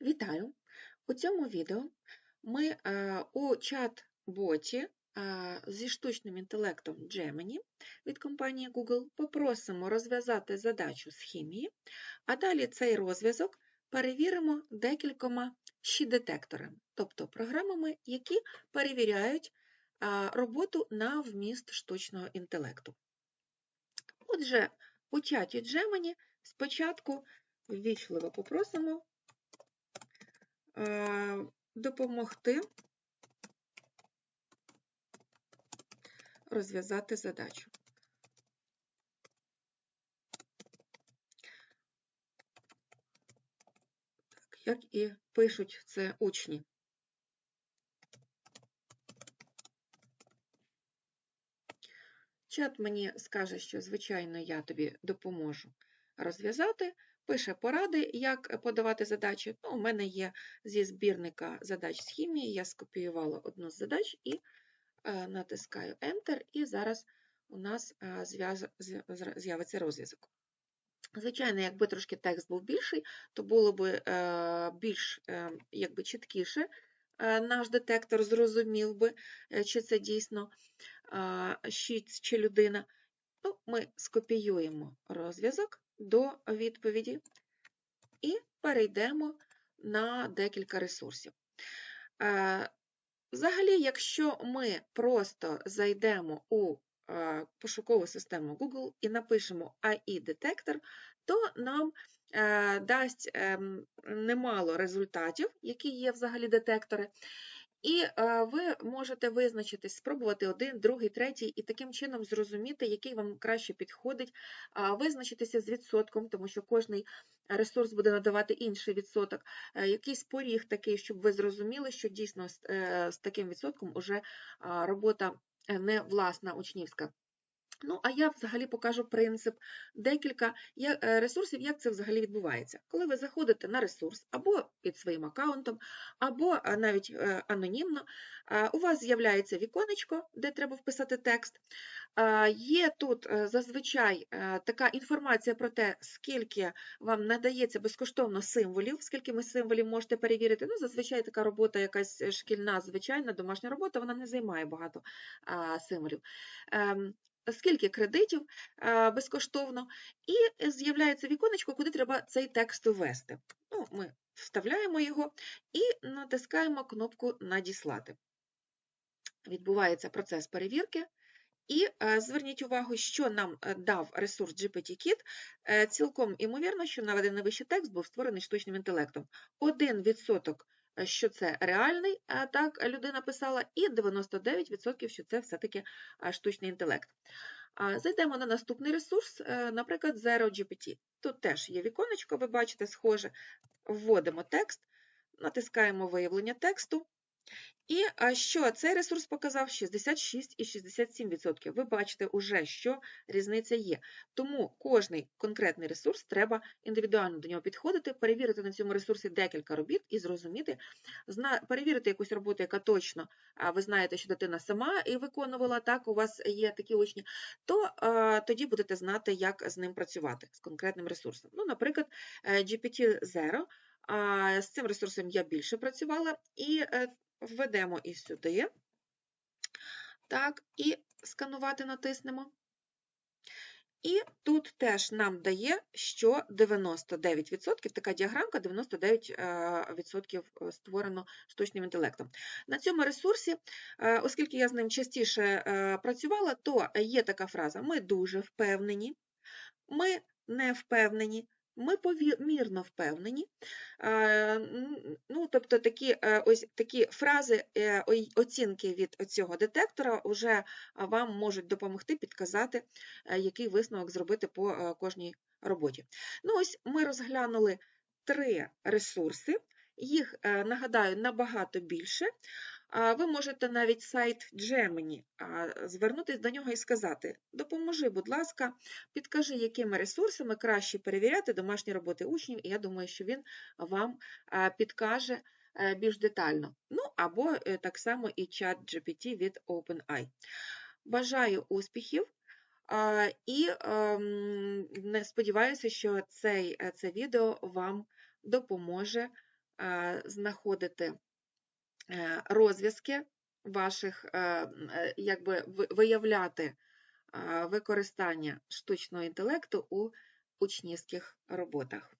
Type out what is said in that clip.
Вітаю! У цьому відео ми е, у чат-боті е, зі штучним інтелектом Gemini від компанії Google попросимо розв'язати задачу з хімії, а далі цей розв'язок перевіримо декількома щі-детекторами, тобто програмами, які перевіряють е, роботу на вміст штучного інтелекту. Отже, у чаті Gemini спочатку ввічливо попросимо допомогти розв'язати задачу. Так, як і пишуть це учні. Чат мені скаже, що, звичайно, я тобі допоможу розв'язати, пише поради, як подавати задачі. Ну, У мене є зі збірника задач з хімії, я скопіювала одну з задач і е, натискаю Enter, і зараз у нас е, з'явиться розв'язок. Звичайно, якби трошки текст був більший, то було б е, більш якби, чіткіше. Наш детектор зрозумів би, чи це дійсно щит чи людина. Ну, Ми скопіюємо розв'язок до відповіді і перейдемо на декілька ресурсів. Взагалі, якщо ми просто зайдемо у пошукову систему Google і напишемо AI-детектор, то нам е, дасть ем, немало результатів, які є взагалі детектори, і е, ви можете визначитись, спробувати один, другий, третій, і таким чином зрозуміти, який вам краще підходить, визначитися з відсотком, тому що кожний ресурс буде надавати інший відсоток, е, якийсь поріг такий, щоб ви зрозуміли, що дійсно з е, таким відсотком уже робота не власна учнівська. Ну, а я взагалі покажу принцип декілька е, ресурсів, як це взагалі відбувається. Коли ви заходите на ресурс або під своїм аккаунтом, або е, навіть е, анонімно, у вас з'являється віконечко, де треба вписати текст. Є тут зазвичай така інформація про те, скільки вам надається безкоштовно символів, скільки ми символів можете перевірити. Ну, Зазвичай така робота, якась шкільна, звичайна, домашня робота, вона не займає багато символів. Скільки кредитів безкоштовно, і з'являється віконечко, куди треба цей текст ввести. Ну, Ми вставляємо його і натискаємо кнопку Надіслати. Відбувається процес перевірки. І е, зверніть увагу, що нам е, дав ресурс GPT-Kit. Е, цілком імовірно, що наведений вищий текст був створений штучним інтелектом. 1% що це реальний, так людина писала, і 99%, що це все-таки штучний інтелект. Зайдемо на наступний ресурс, е, наприклад, ZeroGPT. Тут теж є віконечко, ви бачите, схоже, вводимо текст, натискаємо виявлення тексту, і що цей ресурс показав 66 і 67%. Ви бачите уже, що різниця є. Тому кожний конкретний ресурс треба індивідуально до нього підходити, перевірити на цьому ресурсі декілька робіт і зрозуміти, перевірити якусь роботу, яка точно ви знаєте, що дитина сама і виконувала, так, у вас є такі учні, то тоді будете знати, як з ним працювати, з конкретним ресурсом. Ну, Наприклад, е, GPT-Zero. З цим ресурсом я більше працювала, і е, введемо і сюди, так, і сканувати натиснемо. І тут теж нам дає, що 99%, така діаграмка 99% е, створено штучним інтелектом. На цьому ресурсі, е, оскільки я з ним частіше е, працювала, то є така фраза: ми дуже впевнені, ми не впевнені, ми помірно впевнені. Ну, Тобто такі е, ось такі фрази, е, оцінки від цього детектора вже вам можуть допомогти підказати, е, який висновок зробити по кожній роботі. Ну, ось Ми розглянули три ресурси, їх, нагадаю, набагато більше. Ви можете навіть сайт Gemini звернутися до нього і сказати: допоможи, будь ласка, підкажи, якими ресурсами краще перевіряти домашні роботи учнів, і я думаю, що він вам підкаже е, більш детально. Ну, або е, так само і чат GPT від OpenAI. Бажаю успіхів! І ем, сподіваюся, що цей, е, це відео вам допоможе знаходити розв'язки ваших, якби ви- виявляти е, використання штучного інтелекту у учнівських роботах.